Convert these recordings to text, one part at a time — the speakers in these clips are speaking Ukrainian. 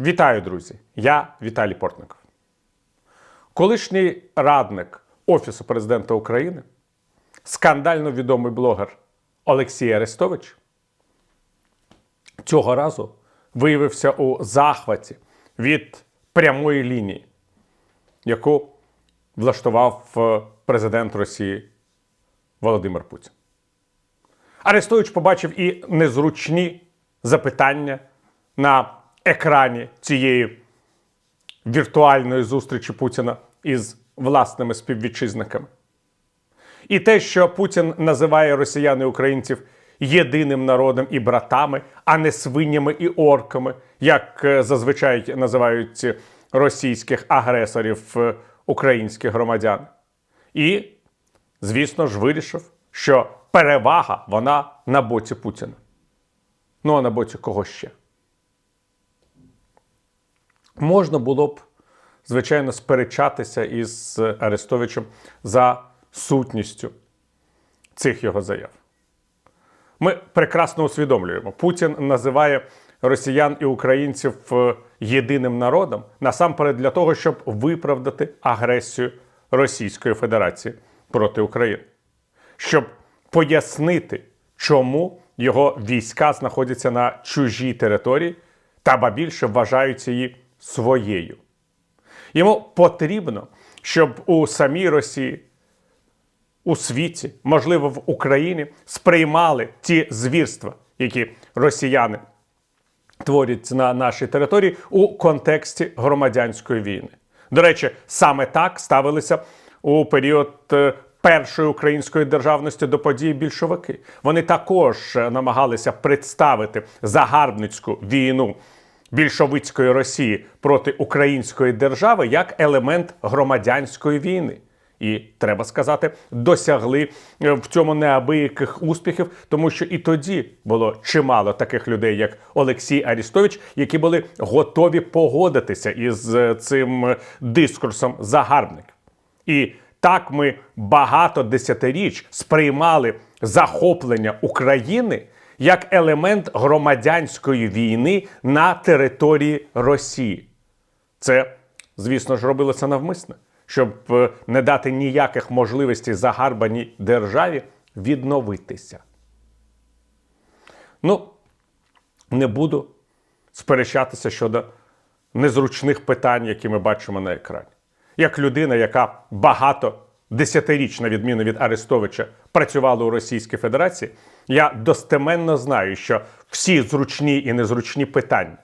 Вітаю, друзі! Я Віталій Портников. Колишній радник Офісу президента України, скандально відомий блогер Олексій Арестович, цього разу виявився у захваті від прямої лінії, яку влаштував е, президент Росії Володимир Путін. Арестович побачив і незручні запитання на екрані цієї віртуальної зустрічі Путіна із власними співвітчизниками. І те, що Путін називає росіян і українців єдиним народом і братами, а не свинями і орками, як е, зазвичай називають російських агресорів е, українських громадян. І, звісно ж, вирішив, що перевага вона на боці Путіна. Ну а на боці кого ще? Можна було б, звичайно, сперечатися із Арестовичем за сутністю цих його заяв. Ми прекрасно усвідомлюємо, Путін називає росіян і українців е, єдиним народом насамперед для того, щоб виправдати агресію Російської Федерації проти України, щоб пояснити, чому його війська знаходяться на чужій території та ба більше вважаються її своєю. Йому потрібно, щоб у самій Росії, у світі, можливо, в Україні сприймали ті звірства, які росіяни творять на нашій території у контексті громадянської війни. До речі, саме так ставилися у період е, першої української державності до події більшовики. Вони також е, намагалися представити загарбницьку війну більшовицької Росії проти української держави як елемент громадянської війни. І треба сказати, досягли е, в цьому неабияких успіхів, тому що і тоді було чимало таких людей, як Олексій Арістович, які були готові погодитися із е, цим е, дискурсом загарбників. І так ми багато десятиріч сприймали захоплення України як елемент громадянської війни на території Росії. Це, звісно ж, робилося навмисне, щоб е, не дати ніяких можливостей загарбаній державі відновитися. Ну, не буду сперечатися щодо незручних питань, які ми бачимо на екрані. Як людина, яка багато десятиріч, на відміну від Арестовича, працювала у Російській Федерації, я достеменно знаю, що всі зручні і незручні питання,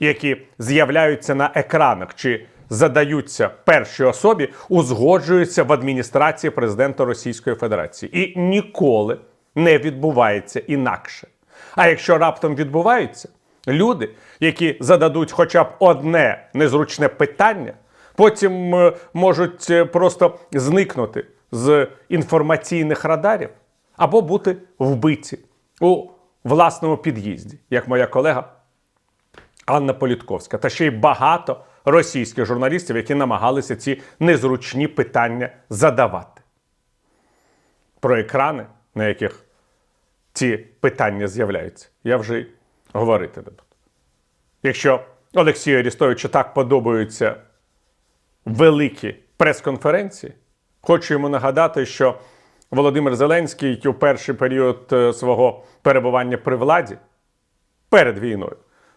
які з'являються на екранах чи задаються першій особі, узгоджуються в адміністрації президента Російської Федерації і ніколи не відбувається інакше. А якщо раптом відбуваються, люди, які зададуть хоча б одне незручне питання, потім е, можуть е, просто зникнути з інформаційних радарів або бути вбиті у власному під'їзді, як моя колега Анна Політковська, та ще й багато російських журналістів, які намагалися ці незручні питання задавати. Про екрани, на яких ці питання з'являються, я вже й говорити не буду. Якщо Олексію Арістовичу так подобаються великі прес-конференції, хочу йому нагадати, що Володимир Зеленський у перший період е, свого перебування при владі перед війною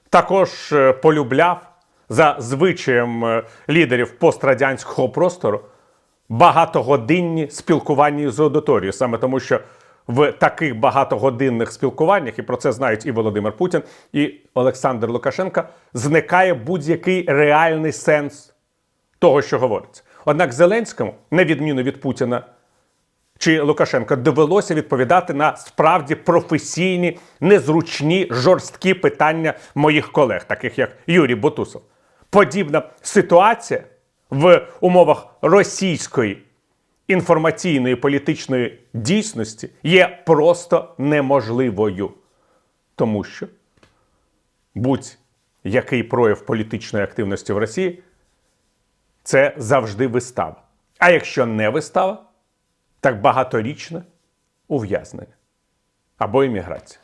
також е, полюбляв за звичаєм е, лідерів пострадянського простору багатогодинні спілкування з аудиторією, саме тому, що в таких багатогодинних спілкуваннях, і про це знають і Володимир Путін, і Олександр Лукашенко, зникає будь-який реальний сенс того, що говориться. Однак Зеленському, на відміну від Путіна чи Лукашенка, довелося відповідати на справді професійні, незручні, жорсткі питання моїх колег, таких як Юрій Бутусов. Подібна ситуація в умовах російської інформаційної політичної дійсності є просто неможливою. Тому що будь-який прояв політичної активності в Росії це завжди вистава. А якщо не вистава, так багаторічне ув'язнення або імміграція.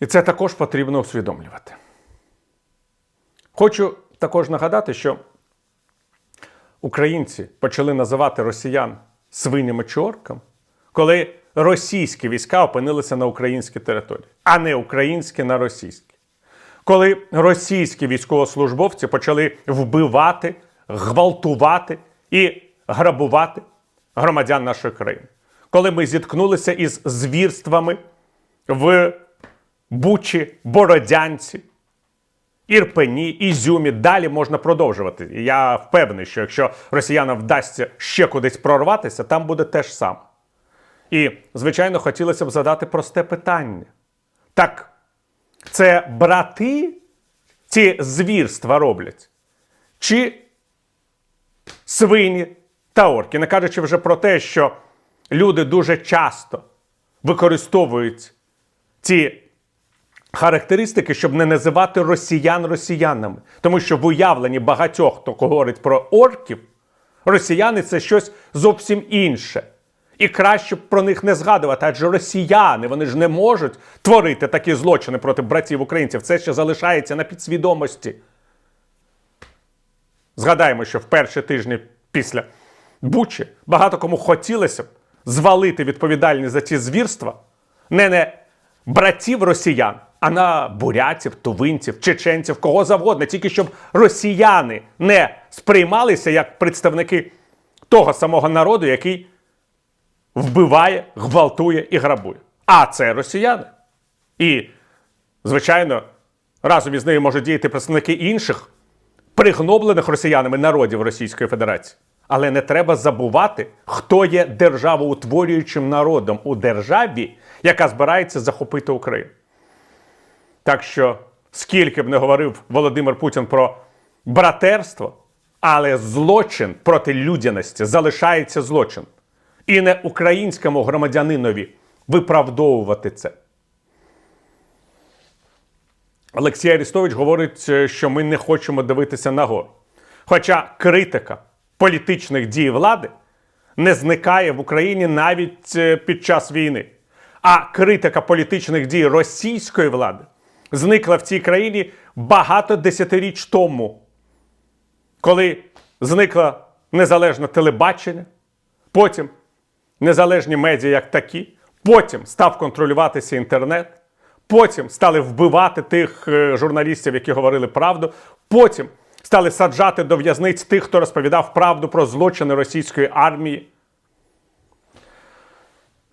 І це також потрібно усвідомлювати. Хочу також нагадати, що українці почали називати росіян свинями чи коли російські війська опинилися на українській території, а не українські на російській. Коли російські військовослужбовці почали вбивати, гвалтувати і грабувати громадян нашої країни, коли ми зіткнулися із звірствами в Бучі, Бородянці, Ірпені, Ізюмі. Далі можна продовжувати. Я впевнений, що якщо росіянам вдасться ще кудись прорватися, там буде те ж саме. І, звичайно, хотілося б задати просте питання. Так, це брати ці звірства роблять? Чи свині та орки? Не кажучи вже про те, що люди дуже часто використовують ці характеристики, щоб не називати росіян росіянами. Тому що в уявленні багатьох, хто говорить про орків, росіяни це щось зовсім інше. І краще про них не згадувати, адже росіяни вони ж не можуть творити такі злочини проти братів українців. Це ще залишається на підсвідомості. Згадаємо, що в перші тижні після Бучі багато кому хотілося б звалити відповідальність за ці звірства не на братів росіян, а на бурятів, тувинців, чеченців, кого завгодно, тільки щоб росіяни не сприймалися як представники того самого народу, який вбиває, гвалтує і грабує. А це росіяни. І, звичайно, разом із нею можуть діяти представники інших пригноблених росіянами народів Російської Федерації. Але не треба забувати, хто є державоутворюючим народом у державі, яка збирається захопити Україну. Так що, скільки б не говорив Володимир Путін про братерство, але злочин проти людяності залишається злочин. І не українському громадянинові виправдовувати це. Олексій Арістович говорить, е, що ми не хочемо дивитися нагору. Хоча критика політичних дій влади не зникає в Україні навіть е, під час війни. А критика політичних дій російської влади зникла в цій країні багато десятиріч тому, коли зникло незалежне телебачення, потім незалежні медіа як такі, потім став контролюватися інтернет. Потім стали вбивати тих е, журналістів, які говорили правду. Потім стали саджати до в'язниць тих, хто розповідав правду про злочини російської армії.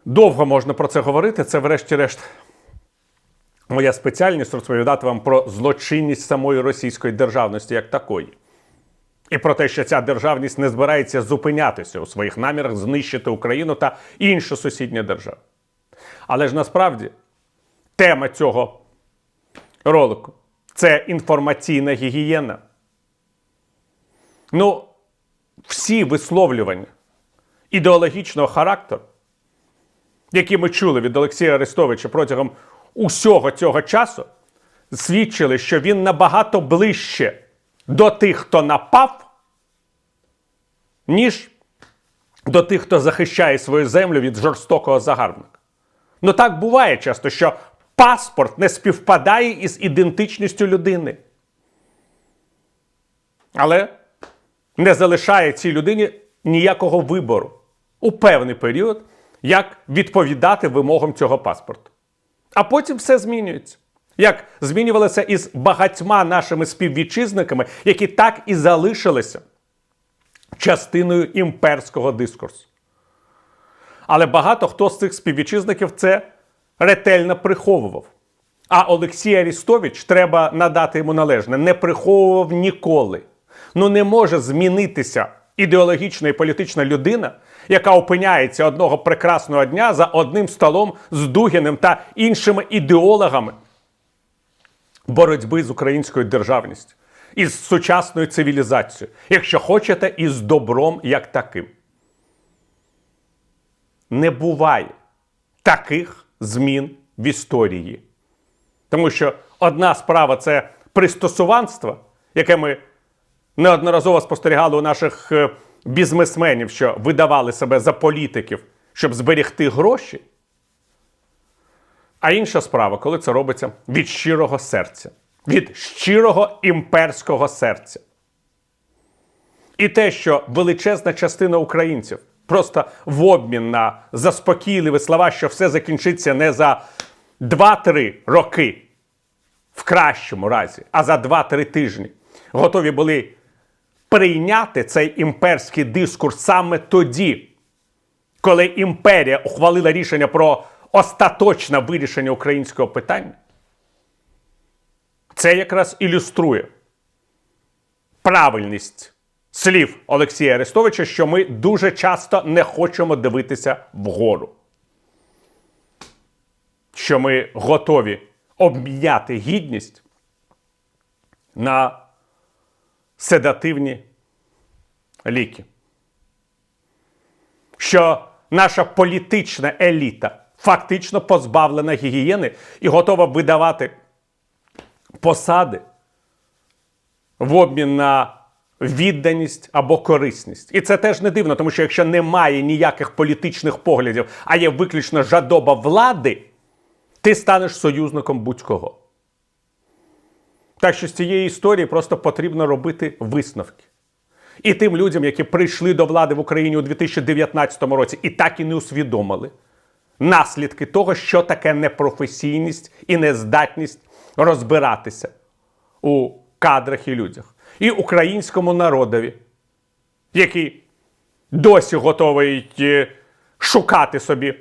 Довго можна про це говорити. Це, врешті-решт, моя спеціальність розповідати вам про злочинність самої російської державності як такої. І про те, що ця державність не збирається зупинятися у своїх намірах знищити Україну та інші сусідні держави. Але ж насправді тема цього ролику це інформаційна гігієна. Ну, всі висловлювання ідеологічного характеру, які ми чули від Олексія Арестовича протягом усього цього часу, свідчили, що він набагато ближче до тих, хто напав, ніж до тих, хто захищає свою землю від жорстокого загарбника. Ну так буває часто, що паспорт не співпадає із ідентичністю людини. Але не залишає цій людині ніякого вибору у певний період, як відповідати вимогам цього паспорту. А потім все змінюється. Як змінювалося із багатьма нашими співвітчизниками, які так і залишилися частиною імперського дискурсу. Але багато хто з цих співвітчизників це ретельно приховував. А Олексій Арістович, треба надати йому належне, не приховував ніколи. Ну не може змінитися ідеологічна і політична людина, яка опиняється одного прекрасного дня за одним столом з Дугіним та іншими ідеологами боротьби з українською державністю, із сучасною цивілізацією, якщо хочете, із добром як таким. Не буває таких змін в історії. Тому що одна справа це пристосуванство, яке ми неодноразово спостерігали у наших е, бізнесменів, що видавали себе за політиків, щоб зберегти гроші. А інша справа, коли це робиться від щирого серця, від щирого імперського серця. І те, що величезна частина українців просто в обмін на заспокійливі слова, що все закінчиться не за 2-3 роки, в кращому разі, а за 2-3 тижні, готові були прийняти цей імперський дискурс саме тоді, коли імперія ухвалила рішення про остаточне вирішення українського питання. Це якраз ілюструє правильність слів Олексія Арестовича, що ми дуже часто не хочемо дивитися вгору. Що ми готові обміняти гідність на седативні ліки. Що наша політична еліта фактично позбавлена гігієни і готова видавати посади в обмін на відданість або корисність. І це теж не дивно, тому що якщо немає ніяких політичних поглядів, а є виключно жадоба влади, ти станеш союзником будь-кого. Так що з цієї історії просто потрібно робити висновки. І тим людям, які прийшли до влади в Україні у 2019 році і так і не усвідомили наслідки того, що таке непрофесійність і нездатність розбиратися у кадрах і людях. І українському народові, який досі готовий е, шукати собі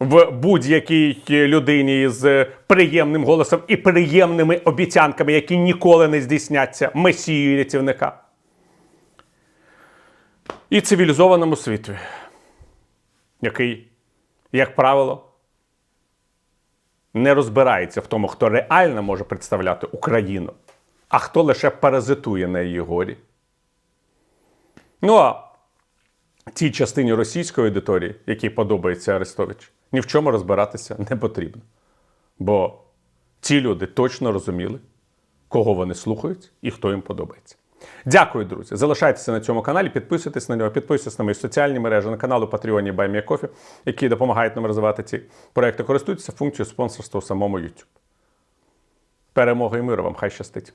в будь-якій людині з приємним голосом і приємними обіцянками, які ніколи не здійсняться месію і рятівника. І цивілізованому світу, який, як правило, не розбирається в тому, хто реально може представляти Україну, а хто лише паразитує на її горі. Ну а тій частині російської аудиторії, якій подобається Арестович, ні в чому розбиратися не потрібно. Бо ці люди точно розуміли, кого вони слухають і хто їм подобається. Дякую, друзі. Залишайтеся на цьому каналі, підписуйтесь на нього, підписуйтесь на мої соціальні мережі, на канал у Patreon і BuyMeACoffee, які допомагають нам розвивати ці проекти. Користуйтеся функцією спонсорства у самому YouTube. Перемоги і миру вам! Хай щастить!